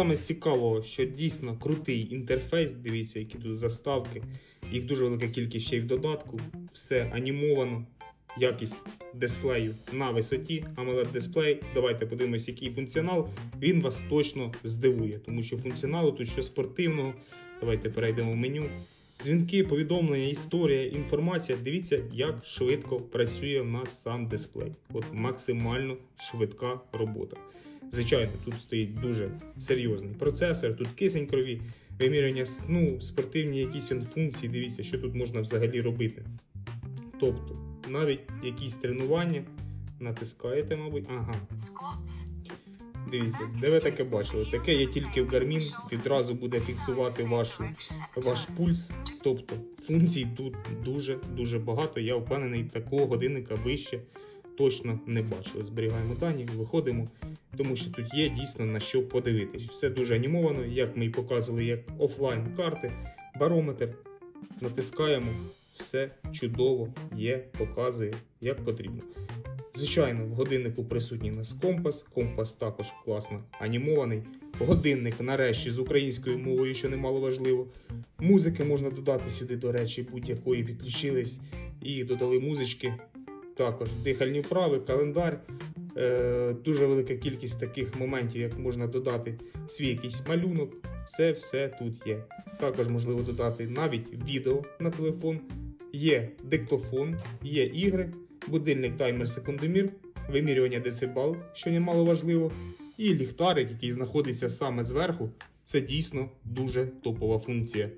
Саме цікавого, що дійсно крутий інтерфейс, дивіться, які тут заставки, їх дуже велика кількість ще й в додатку, все анімовано, якість дисплею на висоті, AMOLED дисплей. Давайте подивимось, який функціонал. Він вас точно здивує, тому що функціоналу тут що спортивного. Давайте перейдемо в меню. Дзвінки, повідомлення, історія, інформація. Дивіться, як швидко працює в нас сам дисплей. От максимально швидка робота. Звичайно, тут стоїть дуже серйозний процесор, тут кисень крові, вимірювання сну, спортивні якісь функції. Дивіться, що тут можна взагалі робити. Тобто, навіть якісь тренування натискаєте, мабуть. Ага, дивіться, де ви таке бачили? Таке є тільки в Garmin, відразу буде фіксувати вашу, ваш пульс. Тобто функцій тут дуже-дуже багато. Я впевнений, такого годинника ви ще точно не бачили. Зберігаємо дані, виходимо, тому що тут є дійсно на що подивитись. Все дуже анімовано, як ми і показували, як офлайн карти, барометр. Натискаємо, все чудово є, показує, як потрібно. Звичайно, в годиннику присутній у нас компас. Компас також класно анімований. Годинник нарешті з українською мовою, що немало важливо. Музики можна додати сюди, до речі, будь-якої підключились і додали музички. Також дихальні вправи, календар. Е, дуже велика кількість таких моментів, як можна додати свій якийсь малюнок. Все все тут є. Також можливо додати навіть відео на телефон. Є диктофон, є ігри, будильник таймер секундомір, вимірювання децибал, що немало важливо, і ліхтарик, який знаходиться саме зверху. Це дійсно дуже топова функція.